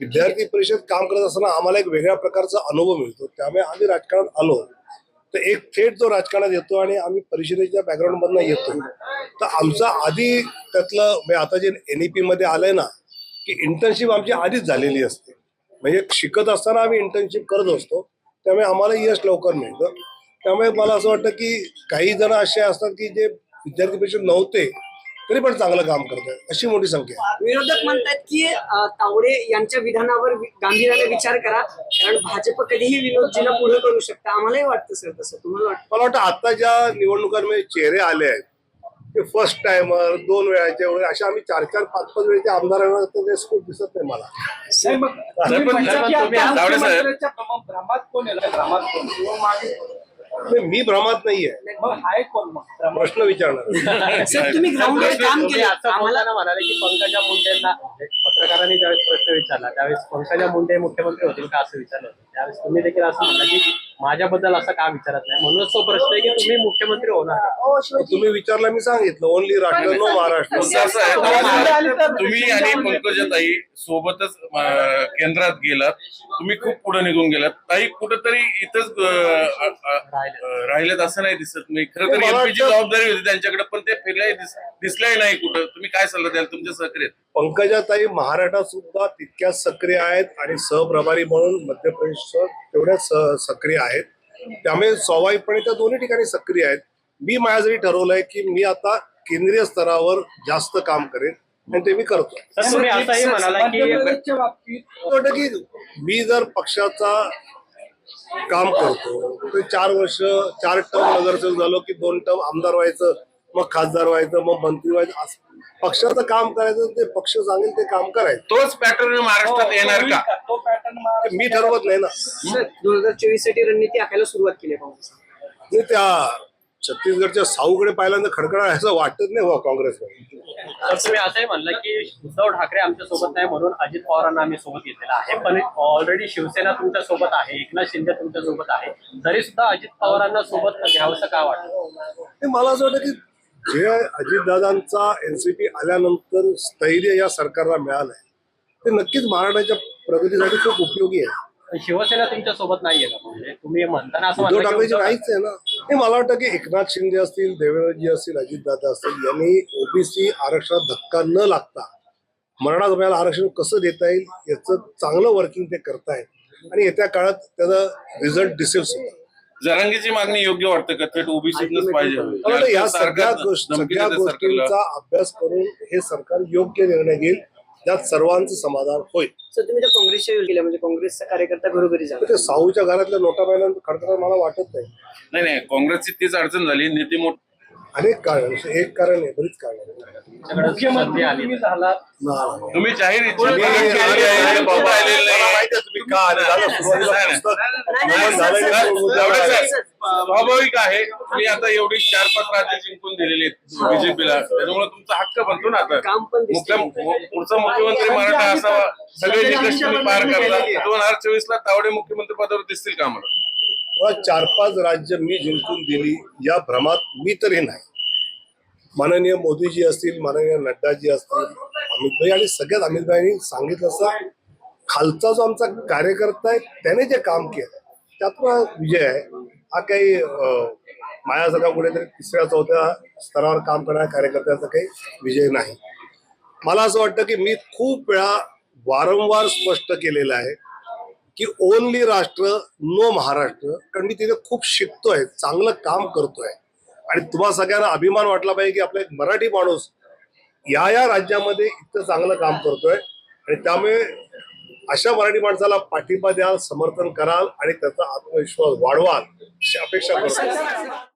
विद्यार्थी परिषद काम करत असताना आम्हाला एक वेगळ्या प्रकारचा अनुभव मिळतो. त्यामुळे आम्ही राजकारणात आलो. तर एक थेट जो राजकारणात येतो आणि आम्ही परिषदेच्या बॅकग्राऊंड मधनं येतो. तर आमचा आधी त्यातलं म्हणजे आता जे एनईपी मध्ये आलंय ना की इंटर्नशिप आमची आधीच झालेली असते. म्हणजे शिकत असताना आम्ही इंटर्नशिप करत असतो. त्यामुळे आम्हाला यश लवकर मिळतं. त्यामुळे मला असं वाटतं की काही जण असे असतात की जे विद्यार्थी परिषद नव्हते तरी पण चांगलं काम करतात अशी मोठी संख्या आहे. विरोधक म्हणतात की अं, तावडे यांच्या विधानावर वि- गांभीर्याने विचार करा. कारण भाजप कधीही विनोदजीला पुढे करू शकता. आम्हालाही वाटतं सर तसं. तुम्हाला वाटतं? मला वाटतं आता ज्या निवडणुकांमध्ये चेहरे आले आहेत ते फर्स्ट टाइमर दोन वेळाचे वगैरे अशा आम्ही चार चार पाच पाच वेळेचे आमदार आहे ना, तर ते स्कोप दिसत नाही मला. नाही, मग तुम्ही पण- म्हणता की तुम्ही आता तावडे साहेब- मुख्यमंत्र्यांच्या भ्रम- भ्रमात कोण आहे भ्रमात कोण? नाही, मी भ्रमात नाहीये. मग हाय कोण मग? भ्रमात. प्रश्न विचारणार. सर तुम्ही ग्राउंडवर काम तुम्ही केलं. असं आम्हाला बोलताना म्हणाले की पंकजा मुंडेंना पत्रकारांनी ज्यावेळेस प्रश्न विचारला त्यावेळेस पंकजा मुंडे मुख्यमंत्री होतील का असं विचारलं होतं. त्यावेळेस तुम्ही देखील असं म्हणला की माझ्याबद्दल असं का विचारत नाही? म्हणूनच तो प्रश्न आहे की तुम्ही मुख्यमंत्री होणार का? तुम्ही विचारलं मी सांगितलं. ओनली राष्ट्र नो महाराष्ट्र. असा आहे. तुम्ही आणि पंकजाताई सोबतच अं, केंद्रात गेलात. तुम्ही खूप पुढे निघून गेलात. ताई कुठेतरी इथंच अं, अं, अं, राहिलेत असं नाही दिसत. नाही खरं तर मला वाटतं- एमपीची जबाबदारी होती त्यांच्याकडे पण ते फिरले दिसल्याही नाही कुठं. तुम्ही काय सल्ला द्याल? तुमच्या सहकार्यात. पंकजाताई महाराष्ट्रात सुद्धा तितक्याच सक्रिय आहेत आणि सहप्रभारी म्हणून मध्य प्रदेश तेवढ्याच स- सक्रिय आहेत. त्यामुळे स्वाभाविकपणे त्या दोन्ही ठिकाणी सक्रिय आहेत. मी माझ्यासाठी ठरवलंय की मी आता केंद्रीय स्तरावर जास्त काम करेन आणि ते मी करतो की वाटतं मी जर पक्षाचा काम करतो तर चार वर्ष चार टर्म नगरसेवक झालो की दोन टर्म आमदार व्हायचं मग खासदार व्हायचं मग मंत्री व्हायचं असं. पक्षाचं काम करायचं ते पक्ष सांगेल ते काम करायचं. तोच पॅटर्न महाराष्ट्रात येणार का? तो पॅटर्न मी ठरवत नाही ना. दोन हजार चोवीससाठी रणनीती आखायला सुरुवात केली आहे काँग्रेस मी त्या छत्तीसगडच्या साऊकडे पाहिल्यानंतर खडखडा असं वाटत नाही हो काँग्रेसमध्ये तर तुम्ही असंही म्हणलं की उद्धव ठाकरे आमच्यासोबत नाही म्हणून अजित पवारांना आम्ही सोबत घेतलेला आहे. पण ऑलरेडी शिवसेना तुमच्यासोबत आहे एकनाथ शिंदे तुमच्यासोबत आहे. तरी सुद्धा अजित पवारांना सोबत घ्यावंसं का वाटतं? ते मला असं वाटतं की जे अजितदादांचा एनसीपी आल्यानंतर स्थैर्य या सरकारला मिळालंय. ते नक्कीच महाराष्ट्राच्या प्रगतीसाठी खूप उपयोगी आहे. पण शिवसेना तुमच्यासोबत नाहीये का? म्हणजे तुम्ही म्हणताना असं उद्धव म्हणता की ठाकरेची उद्धव- नाहीच आहे ना. हे मला वाटतं की एकनाथ शिंदे असतील देवेंद्रजी असतील अजितदादा असतील यांनी ओबीसी आरक्षणात धक्का न लागता मरणा जमायला आरक्षण कसं देता येईल याचं चांगलं वर्किंग ते करतायत. आणि येत्या काळात त्याचा रिझल्ट दिसेल सुद्धा. जरांगीची मागणी योग्य वाटतं का? थेट ओबीसीतच पाहिजे. या सगळ्या सगळ्या. गोष्टींचा अभ्यास करून हे सरकार योग्य निर्णय घेईल. त्यात सर्वांचं समाधान होईल. सर तुम्ही त्या काँग्रेसच्या गेल्या म्हणजे काँग्रेसचा कार्यकर्ता घरोघरी झाला. साऊच्या घरातल्या नोटा पाहिल्यानंतर खडखड मला वाटत नाही. नाही नाही काँग्रेसची तीच अडचण झाली. नेते मोठ अनेक कारण एक कारण आहे बरीच कारण मुख्यमंत्री आली तुम्ही झालात ना- तुम्ही जाहीर मी-. स्वाभाविक आहे तुम्ही आता एवढी चार पाच राज्य जिंकून दिलेली आहेत बीजेपीला. त्याच्यामुळे तुमचा हक्क बनतो ना आता. मु- पुढचा मुख्यमंत्री मराठा असावा सगळे निकष तुम्ही पार करता दोन हजार चोवीस ला तावडे मुख्यमंत्री पदावर दिसतील का आम्हाला? मुळात चार पाच राज्य मी जिंकून दिली या भ्रमात मी तरी नाही. माननीय मोदीजी असतील माननीय नड्डाजी असतील अमितभाई आणि सगळ्यात अमितभाईंनी सांगितलं असं खालचा जो आमचा कार्यकर्ता आहे त्याने जे काम केलं त्यातला विजय आहे. हा काही अं, माझ्यासारखा कुठेतरी तिसऱ्या चौथ्या स्तरावर काम करणाऱ्या कार्यकर्त्याचा काही विजय नाही. मला असं वाटतं की मी खूप वेळा वारंवार स्पष्ट केलेलं आहे. की ओनली राष्ट्र नो महाराष्ट्र कारण मी तिथे खूप शिकतोय चांगलं काम करतोय. आणि तुम्हा सगळ्यांना अभिमान वाटला पाहिजे की आपला एक मराठी माणूस या या राज्यामध्ये इतकं चांगलं काम करतोय. आणि त्यामुळे अशा मराठी माणसाला पाठिंबा द्याल समर्थन कराल आणि त्याचा आत्मविश्वास वाढवाल अशी अपेक्षा करतो